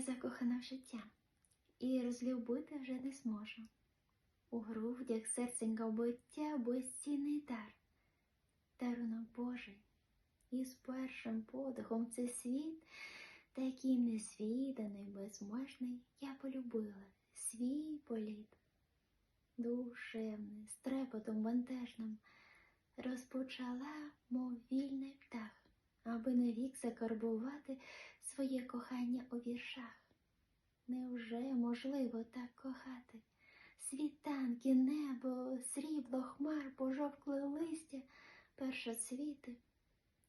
закохана в життя і розлюбити вже не зможу. У грудях серценька буття безцінний дар, дарунок Божий. І з першим подихом цей світ, такий несвіданий, безможний, я полюбила свій політ. Душевний, з трепетом бентежним, розпочала, мов вільний птах, аби навік закарбувати своє кохання у віршах. Невже можливо так кохати? Світанки, небо, срібло, хмар, пожовкле листя, першоцвіти.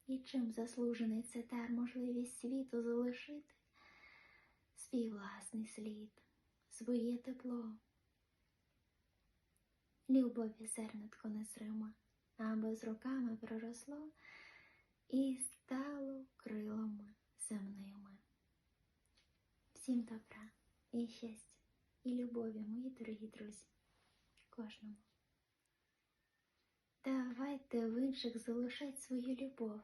І чим заслужений це дар можливість світу залишити? Свій власний слід, своє тепло. Любові зернятко незрима, аби з роками проросло і стало крилами земними. Всім добра і щастя, і любові, мої дорогі друзі, кожному. Давайте в інших залишать свою любов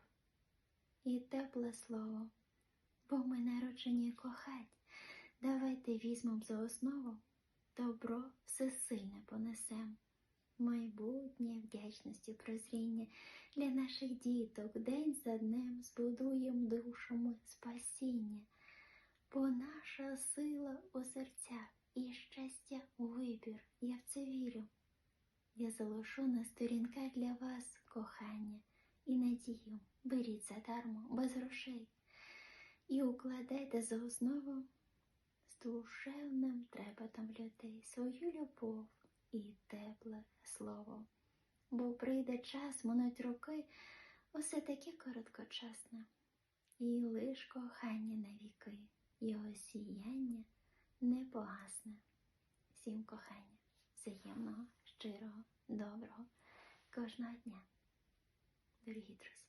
і тепле слово, бо ми народжені кохать. Давайте візьмем за основу добро всесильне понесем. Майбутнє вдячності прозріння для наших діток день за днем збудуєм душами спасіння, бо наша сила у серцях і щастя у вибір, я в це вірю. Я залишу на сторінках для вас кохання і надію. Беріть задармо, без грошей, і укладайте за основу з душевним трепетом людей свою любов і тепле слово. Бо прийде час, минуть роки, усе таке короткочасне, і лиш кохання на віки, його сіяння не погасне. Всім кохання, взаємного, щирого, доброго, кожного дня. Дорогі друзі.